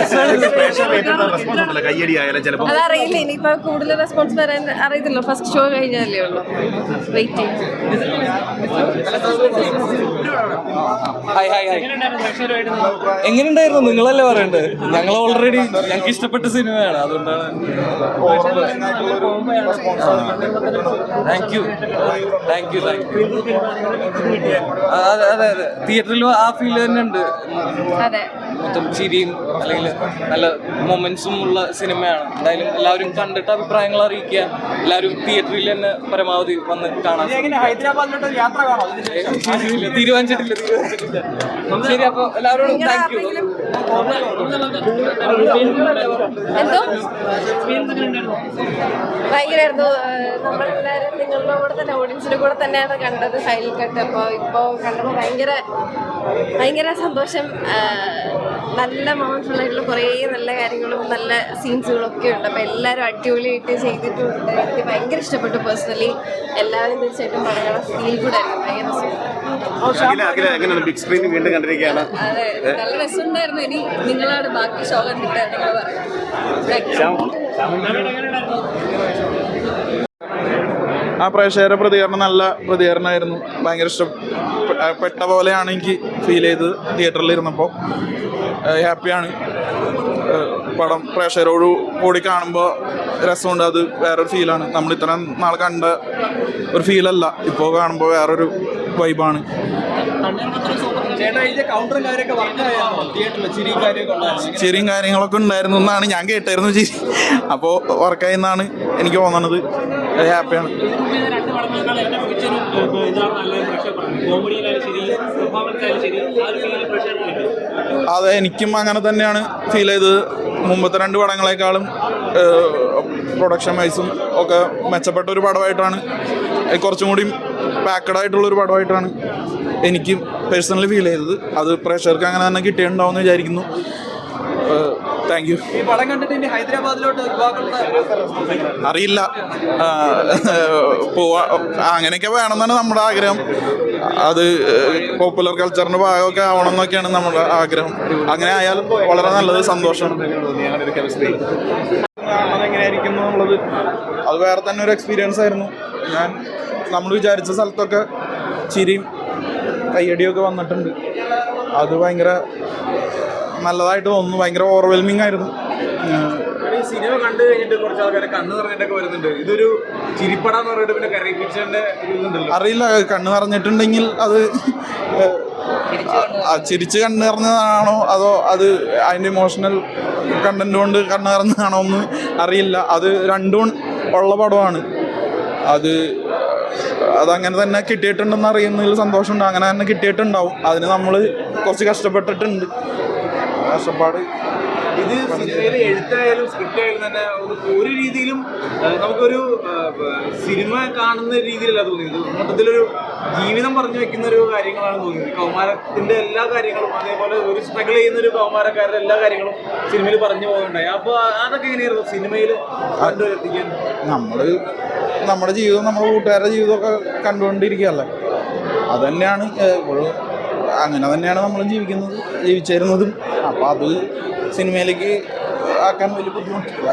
Response ഉണ്ടല്ലോ കയ്യടി ആയാലും ചിലപ്പോൾ അതറിയില്ല ഇനിയിപ്പോ കൂടുതൽ റെസ്പോൺസ് വരാൻ അറിയത്തില്ലോ. ഫസ്റ്റ് ഷോ കഴിഞ്ഞല്ലേ ഉള്ളൂ. വെയിറ്റ് ചെയ്യും. ഹായ് ഹായ് ഹായ് എങ്ങനെയുണ്ടായിരുന്നു? നിങ്ങളല്ലേ പറയണ്ടത് ഞങ്ങൾ ഓൾറെഡി ഞങ്ങൾക്ക് ഇഷ്ടപ്പെട്ട സിനിമയാണ്. അതുകൊണ്ടാണ് thank you thank you thank you അതെ അതെ അതെ. തിയേറ്ററിൽ ആ ഫീൽ തന്നെ ഉണ്ട്. മൊത്തം ചിരിയും അല്ലെങ്കിൽ നല്ല മൊമെന്റ്സും ഉള്ള സിനിമയാണ് എന്തായാലും എല്ലാവരും കണ്ടിട്ട് അഭിപ്രായങ്ങൾ അറിയിക്കുക. എല്ലാവരും തിയേറ്ററിൽ തന്നെ പരമാവധി വന്ന് കാണാൻ ഹൈദരാബാദിലോട്ട് യാത്ര തീരുമാനിച്ചിട്ടില്ല തീരുമാനിച്ചിട്ടില്ല ശരി. അപ്പൊ എല്ലാവരോടും താങ്ക് യു ആർക്കെങ്കിലും എന്തോ? ഭയങ്കരമായിരുന്നു. ഏഹ് നമ്മളെല്ലാവരും നിങ്ങളുടെ കൂടെ തന്നെ ഓഡിയൻസിന്റെ കൂടെ തന്നെയാണ് കണ്ടത് ഫൈനൽ കട്ട്. അപ്പോൾ ഇപ്പോൾ കണ്ടപ്പോൾ ഭയങ്കര ഭയങ്കര സന്തോഷം. നല്ല മൊമെന്റ്സ് ആയിട്ടുള്ള കുറേ നല്ല കാര്യങ്ങളും നല്ല സീൻസുകളും ഒക്കെ ഉണ്ട്. അപ്പോൾ എല്ലാവരും അടിപൊളിയായിട്ട് ചെയ്തിട്ടുണ്ട്. എനിക്ക് ഭയങ്കര ഇഷ്ടപ്പെട്ടു പേഴ്സണലി എല്ലാവരും തീർച്ചയായിട്ടും പറയണം ഫീൽ ഗുഡ് ആയിരുന്നു. ഭയങ്കര അഖില അഖില എങ്ങനെയാണ് ബിഗ് സ്ക്രീനിൽ വീണ്ടും കണ്ടിരിക്കുകയാണ്. അതെ നല്ല രസമുണ്ടായിരുന്നു. ഇനി നിങ്ങളാണ് ബാക്കി ഷോ കിട്ടാൻ നിങ്ങൾ പറയാം. ആ പ്രേക്ഷകരുടെ പ്രതികരണം നല്ല പ്രതികരണമായിരുന്നു. ഭയങ്കര ഇഷ്ടപ്പെട്ട പോലെയാണ് എനിക്ക് ഫീൽ ചെയ്തത് തിയേറ്ററിൽ ഇരുന്നപ്പോൾ ഹാപ്പിയാണ് പടം പ്രേക്ഷകരോട് കൂടി കാണുമ്പോൾ രസമുണ്ട്. അത് വേറൊരു ഫീലാണ് നമ്മൾ ഇത്ര നാൾ കണ്ട ഒരു ഫീലല്ല ഇപ്പോൾ കാണുമ്പോൾ വേറൊരു വൈബാണ് ചിരിയും കാര്യങ്ങളൊക്കെ ഉണ്ടായിരുന്നു എന്നാണ് ഞാൻ കേട്ടായിരുന്നു ചിരി. അപ്പോൾ വർക്കായി എന്നാണ് എനിക്ക് തോന്നണത്. ഹാപ്പിയാണ് പ്രേക്ഷകർക്ക് കിട്ടും അതെ എനിക്കും അങ്ങനെ തന്നെയാണ് ഫീൽ ചെയ്തത്. മുമ്പത്തെ രണ്ട് പടങ്ങളെക്കാളും പ്രൊഡക്ഷൻ വൈസും ഒക്കെ മെച്ചപ്പെട്ട ഒരു പടമായിട്ടാണ്. കുറച്ചും കൂടി പാക്കഡ് ആയിട്ടുള്ള ഒരു പടമായിട്ടാണ് എനിക്കും പേഴ്സണലി ഫീൽ ചെയ്തത്. അത് പ്രേക്ഷകർക്ക് അങ്ങനെ തന്നെ കിട്ടിയിട്ടുണ്ടാവും എന്ന് വിചാരിക്കുന്നു താങ്ക് യു ഈ പടം കണ്ടിട്ട് ഇനി ഹൈദരാബാദിലോട്ട് യുവാക്കളുടെ ഒരു അറിയില്ല പോവാ അങ്ങനെയൊക്കെ വേണമെന്നാണ് നമ്മുടെ ആഗ്രഹം. അത് പോപ്പുലർ കൾച്ചറിന്റെ ഭാഗമൊക്കെ ആവണം എന്നൊക്കെയാണ് നമ്മുടെ ആഗ്രഹം. അങ്ങനെ ആയാലും വളരെ നല്ലത് സന്തോഷം. എങ്ങനെയായിരിക്കും എന്നുള്ളത് അത് വേറെ തന്നെ ഒരു എക്സ്പീരിയൻസ് ആയിരുന്നു. ഞാൻ നമ്മൾ വിചാരിച്ച സ്ഥലത്തൊക്കെ ചിരിയും കയ്യടിയൊക്കെ വന്നിട്ടുണ്ട്. അത് ഭയങ്കര നല്ലതായിട്ട് തോന്നുന്നു. ഭയങ്കര ഓവർവെൽമിംഗ് ആയിരുന്നു. ഈ സിനിമ കണ്ടു കഴിഞ്ഞിട്ട് കുറച്ച് ആൾക്കാരെ കണ്ണു നിറഞ്ഞിട്ടൊക്കെ വരുന്നുണ്ട്. ഇതൊരു ചിരിപ്പടാന്ന് പറഞ്ഞിട്ട് പിന്നെ കരയിപ്പിച്ചതിന്റെ അറിയില്ല കണ്ണ് നിറഞ്ഞിട്ടുണ്ടെങ്കിൽ അത് ചിരിച്ച് കണ്ണ് നിറഞ്ഞതാണോ? അതോ അത് അതിന്റെ ഇമോഷണൽ കണ്ടന്റ് കൊണ്ട് കണ്ണ് നിറഞ്ഞതാണോ എന്ന് അറിയില്ല. അത് രണ്ടും ഉള്ള പടമാണ്. അത് അതങ്ങനെ തന്നെ കിട്ടിയിട്ടുണ്ടെന്ന് അറിയുന്നതിൽ സന്തോഷമുണ്ട്. അങ്ങനെ തന്നെ കിട്ടിയിട്ടുണ്ടാവും. അതിന് നമ്മൾ കുറച്ച് കഷ്ടപ്പെട്ടിട്ടുണ്ട്. കഷ്ടപ്പാട് ഇത് സിനിമയിൽ എഴുത്തായാലും സ്ക്രിപ്റ്റ് ആയാലും തന്നെ ഒരു ഒരു രീതിയിലും നമുക്കൊരു സിനിമ കാണുന്ന രീതിയിലല്ല തോന്നിയത്. മൊത്തത്തിലൊരു ജീവിതം പറഞ്ഞു വെക്കുന്ന ഒരു കാര്യങ്ങളാണ് തോന്നിയത്. കൗമാരത്തിന്റെ എല്ലാ കാര്യങ്ങളും അതേപോലെ ഒരു സ്ട്രഗിൾ ചെയ്യുന്ന ഒരു കൗമാരക്കാരുടെ എല്ലാ കാര്യങ്ങളും സിനിമയിൽ പറഞ്ഞു പോകുന്നുണ്ടായി. അപ്പോൾ അതൊക്കെ എങ്ങനെയായിരുന്നു? സിനിമയിൽ കണ്ടുവരെത്തിക്കാൻ നമ്മൾ നമ്മുടെ ജീവിതം നമ്മുടെ കൂട്ടുകാരുടെ ജീവിതമൊക്കെ കണ്ടുകൊണ്ടിരിക്കുകയല്ലേ? അതുതന്നെയാണ് ഇപ്പോഴും അങ്ങനെ തന്നെയാണ് നമ്മൾ ജീവിക്കുന്നത് ജീവിച്ചിരുന്നതും അപ്പോൾ അത് സിനിമയിലേക്ക് ആക്കാൻ വലിയ ബുദ്ധിമുട്ടില്ല